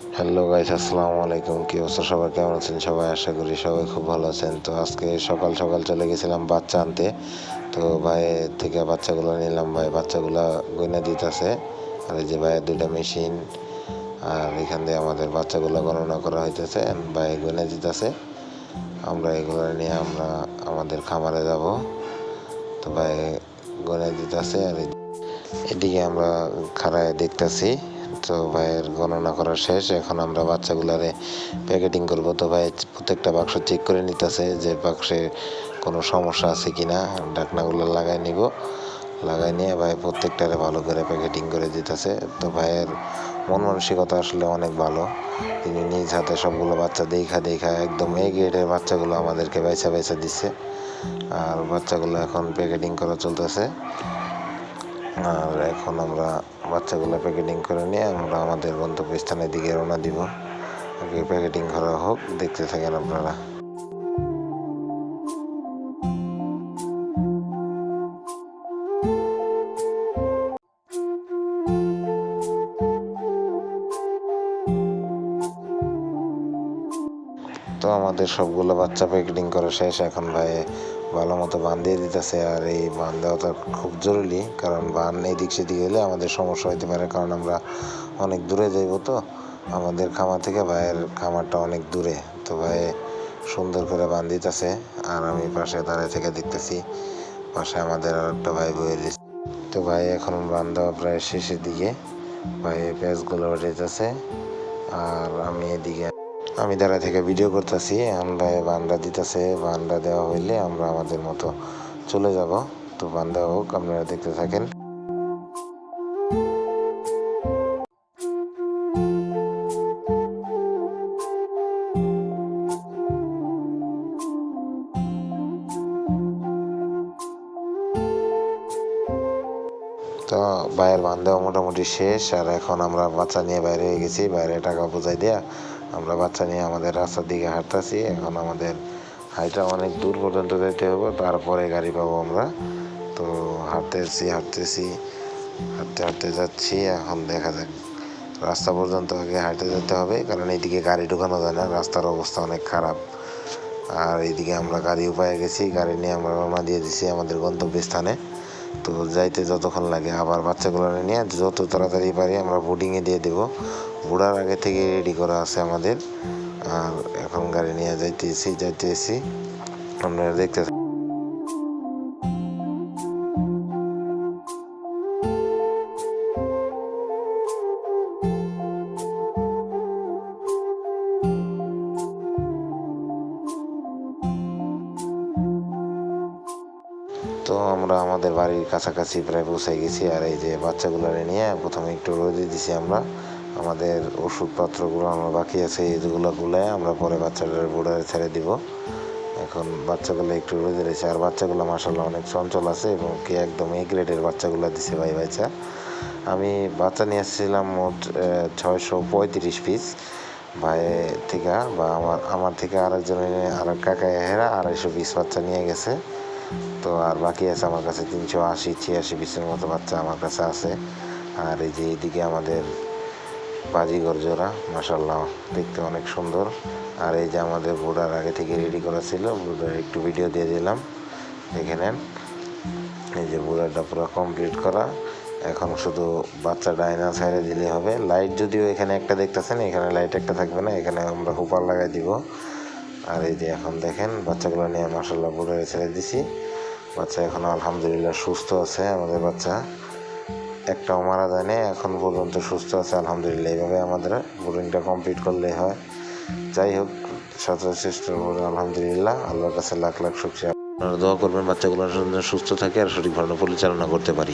Hello guys আসসালামু আলাইকুম। কি অবস্থা? সবাই কেমন আছেন? সবাই আশা করি সবাই খুব ভালো আছেন। তো আজকে সকাল সকাল চলে গেছিলাম বাচ্চা আনতে। তো ভাই থেকে বাচ্চাগুলো নিলাম। ভাই বাচ্চাগুলো গয়না দিতেছে। আর এই যে ভাইয়ের দুইটা মেশিন। আর এখান দিয়ে আমাদের বাচ্চাগুলো গণনা করা হইতেছে। ভাই গয়না দিতেছে। আমরা এগুলো নিয়ে আমরা আমাদের খামারে যাব। তো ভাই গয়না দিতেছে। আর এদিকে আমরা খাড়ায় দেখতেছি। তো ভাইয়ের গণনা করা শেষ, এখন আমরা বাচ্চাগুলারে প্যাকেটিং করব। তো ভাই প্রত্যেকটা বাক্স চেক করে নিতেছে যে বাক্সে কোনো সমস্যা আছে কি না ঢাকনাগুলো লাগাই নিব। লাগাই নিয়ে ভাই প্রত্যেকটারে ভালো করে প্যাকেটিং করে দিতেছে। তো ভাইয়ের মন মানসিকতা আসলে অনেক ভালো। তিনি নিজ হাতে সবগুলো বাচ্চা দেখা দেখা একদম এই গ্রেডের বাচ্চাগুলো আমাদেরকে বেচা বেচা দিচ্ছে। আর বাচ্চাগুলো এখন প্যাকেটিং করা চলতেছে। আর এখন আমরা বাচ্চাগুলো প্যাকেটিং করে নিয়ে আমরা আমাদের গন্তব্যস্থানের দিকে রওনা দিব। আগে প্যাকেটিং করা হোক, দেখতে থাকেন আপনারা। তো আমাদের সবগুলো বাচ্চা প্যাকেটিং করা শেষ। এখন ভাই ভালো মতো বান দিয়ে দিতেছে আর এই বান দেওয়াটা খুব জরুরি, কারণ বান এদিক সেদিক হলে আমাদের সমস্যা হতে পারে, কারণ আমরা অনেক দূরে যাইব তো। আমাদের খামার থেকে ভাইয়ের খামারটা অনেক দূরে, তো ভাই সুন্দর করে বান দিতেছে। আর আমি পাশে দাঁড়িয়ে থেকে দেখতেছি, পাশে আমাদের আর একটা ভাই বয়ে দিচ্ছে তো ভাই, এখন বান দেওয়া প্রায় শেষের দিকে। ভাই পেঁয়াজগুলো উঠেছে আর আমি এদিকে আমি দাঁড়া থেকে ভিডিও করতেছি, আমরা বান্দা দিতেছে, বান্দা দেওয়া হইলে আমরা আমাদের মতো চলে যাব। তো বান্দা হোক, আপনারা দেখতে থাকেন। তো ভাইয়ের বান দেওয়া মোটামুটি শেষ, আর এখন আমরা বাচ্চা নিয়ে বাইরে হয়ে গেছি, বাইরে টাকা বোঝাই দেয়া আমরা বাচ্চা নিয়ে আমাদের রাস্তার দিকে হাঁটতেছি, এখন আমাদের হাইটা অনেক দূর পর্যন্ত যেতে হবে, তারপরে গাড়ি পাবো আমরা। তো হাঁটতেছি হাঁটতেছি, হাঁটতে হাঁটতে যাচ্ছি, এখন দেখা যাক। রাস্তা পর্যন্ত আগে হাঁটতে যেতে হবে, কারণ এইদিকে গাড়ি ঢুকানো যায় না, রাস্তার অবস্থা অনেক খারাপ। আর এইদিকে আমরা গাড়িও পেয়ে গেছি, গাড়ি নিয়ে আমরা রওনা দিয়ে দিছি আমাদের গন্তব্যস্থানে। তো যাইতে যতক্ষণ লাগে আবার বাচ্চাগুলো নিয়ে, যত তাড়াতাড়ি পারি আমরা বোর্ডিংয়ে দিয়ে দেবো। বুড়ার আগে থেকে রেডি করা আছে আমাদের। আর এখন গাড়ি নিয়ে যাইতেছি যাইতেছি। আপনারা দেখতে তো আমরা আমাদের বাড়ির কাছাকাছি প্রায় পৌঁছে গেছি, আর এই যে বাচ্চাগুলো নিয়ে প্রথমে একটু রোদে দিছি আমরা। আমাদের ওষুধপত্রগুলো আমার বাকি আছে, এইগুলো গুলায় আমরা পরে বাচ্চাদের বোর্ডারে ছেড়ে দিব। এখন বাচ্চাগুলো একটু রোদে রয়েছে, আর বাচ্চাগুলো মাসাল্লাহ অনেক চঞ্চল আছে এবং কি একদম এ গ্রেডের বাচ্চাগুলো দিছে ভাই বাচ্চা। আমি বাচ্চা নিয়ে এসেছিলাম মোট ছয়শো পঁয়ত্রিশ পিস ভাই থেকে বা আমার আমার থেকে আরেকজন আর কাকা হেরা আড়াইশো পিস বাচ্চা নিয়ে গেছে। তো আর বাকি আছে আমার কাছে তিনশো আশি, ছিয়াশি পিসের মতো বাচ্চা আমার কাছে আছে। আর এই যে এইদিকে আমাদের বাজিগর জোড়া মাসাল্লাহ দেখতে অনেক সুন্দর। আর এই যে আমাদের বুড়ার আগে থেকে রেডি করা ছিল, বুড়ার একটু ভিডিও দিয়ে দিলাম। দেখে নেন, এই যে বুড়াটা পুরো কমপ্লিট করা। এখন শুধু বাচ্চা ডাইনা ছাইড়ে দিলে হবে। লাইট যদিও এখানে একটা দেখতেছেন, এখানে লাইট একটা থাকবে না, এখানে আমরা হুপার লাগাই দিব। আর এই যে এখন দেখেন, বাচ্চাগুলো নিয়ে মাসাল্লাহ বুড়ারে ছেড়ে দিছি। বাচ্চা এখন আলহামদুলিল্লাহ সুস্থ আছে, আমাদের বাচ্চা। একটাও মারা যায় না এখন পর্যন্ত সুস্থ আছে, আলহামদুলিল্লাহ। এইভাবে আমাদের বোরিংটা কমপ্লিট করলেই হয়। যাই হোক সতেরো চেষ্টার পরে আলহামদুলিল্লাহ, আল্লাহর কাছে লাখ লাখ শুক্রিয়া। আপনারা দোয়া করবেন, বাচ্চাগুলো সুস্থ থাকে আর সঠিক সঠিকভাবে পরিচালনা করতে পারি।